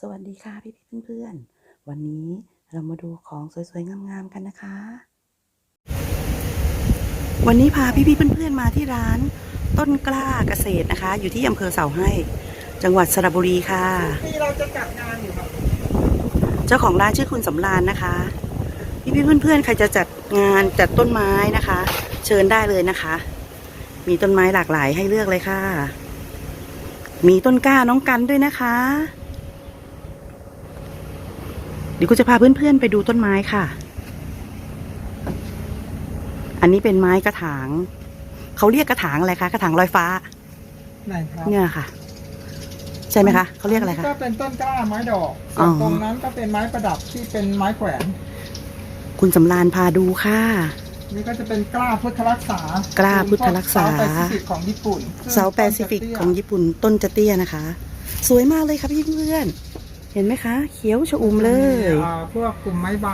สวัสดีค่ะพี่พี่เพื่อนๆ วันนี้เรามาดูของสวยๆ งามๆ กันนะคะ วันนี้พาพี่พี่เพื่อนๆ มาที่ร้านต้นกล้าเกษตรนะคะ อยู่ที่อำเภอเสาให้ จังหวัดสระบุรีค่ะ ที่เราจะจัดงานอยู่ครับเจ้าของร้านชื่อคุณสำราญนะคะ พี่พี่เพื่อนๆ ใครจะจัดงานจัดต้นไม้นะคะ เชิญได้เลยนะคะ มีต้นไม้หลากหลายให้เลือกเลยค่ะ มีต้นกล้าน้องกันด้วยนะคะ เดี๋ยวกูจะพาเพื่อนๆไปดูต้นไม้ค่ะ อันนี้เป็นไม้กระถาง เขาเรียกกระถางอะไรคะ กระถางลอยฟ้า ไหนครับเนี่ยค่ะ ใช่ไหมคะเขาเรียกอะไรคะก็เป็นต้นกล้าไม้ดอกอ๋ส่อวนตรงนั้นก็เป็นไม้ประดับที่เป็นไม้แขวน คุณสำราญพาดูค่ะ นี่ก็จะเป็นกล้าพุทธรักษากล้าพุทธรักษาเซาแปซิฟิกของญี่ปุ่นเสาแปซิฟิกของญี่ปุ่นต้นจะเตี้ยนะคะ สวยมากเลยค่ะพี่เพื่อน เห็นไหมคะ เขียวชอุ่มเลย อ่าพวกกลุ่มไม้ใบ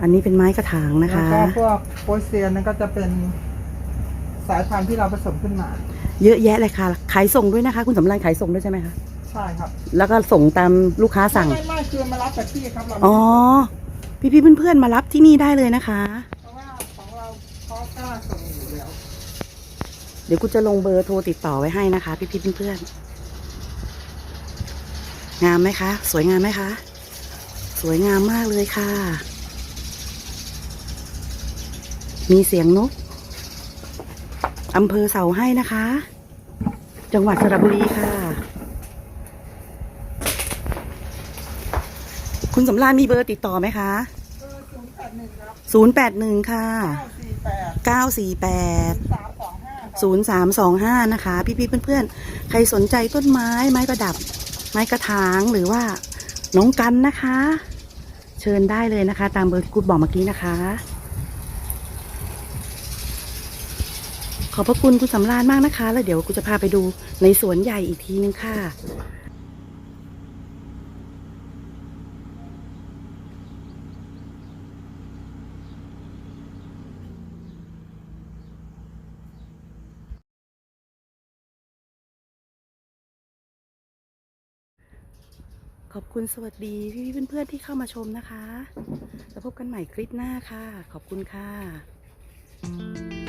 อันนี้เป็นไม้กระถางนะแล้วคะ ก็พวกโปสเซียนนั่นก็จะเป็นสายพันธุ์ที่เราผสมขึ้นมา เยอะแยะเลยค่ะ ขายส่งด้วยนะคะ คุณสำราญขายส่งด้วยใช่ไหมคะ ใช่ครับแล้วก็ส่งตามลูกค้าสั่ง ไม่ไม่คือมารับจากที่ครับเราอ๋อ พี่พี่ๆเพื่อนๆมารับที่นี่ได้เลยนะคะ เพราะว่าของเราเขากล้าส่งอยู่แล้ว เดี๋ยวกูจะลงเบอร์โทรติดต่อไว้ให้นะคะ พี่พี่ๆเพื่อนๆ งามไหมคะ สวยงามไหมคะ สวยงามมากเลยค่ะ มีเสียงนกอำเภอเสาให้นะคะ จังหวัดสระบุรีค่ะ คุณสำราญมีเบอร์ติดต่อไหมคะเออศูนย์แปดหนึ่งครับ081ค่ะเก้าสี่แปด948สามสองห้าครับศูนย์สามสองห้านะคะ พี่ๆเพื่อนๆ ใครสนใจต้นไม้ไม้ประดับ ไม้กระถางหรือว่าน้องกันนะคะ เชิญได้เลยนะคะ ตามเบอร์ที่กูบอกเมื่อกี้นะคะ ขอบพระคุณคุณสำราญมากนะคะ แล้วเดี๋ยวกูจะพาไปดูในสวนใหญ่อีกทีนึงค่ะ ขอบคุณสวัสดีพี่ๆเพื่อนๆที่เข้ามาชมนะคะ แล้วพบกันใหม่คลิปหน้าค่ะ ขอบคุณค่ะ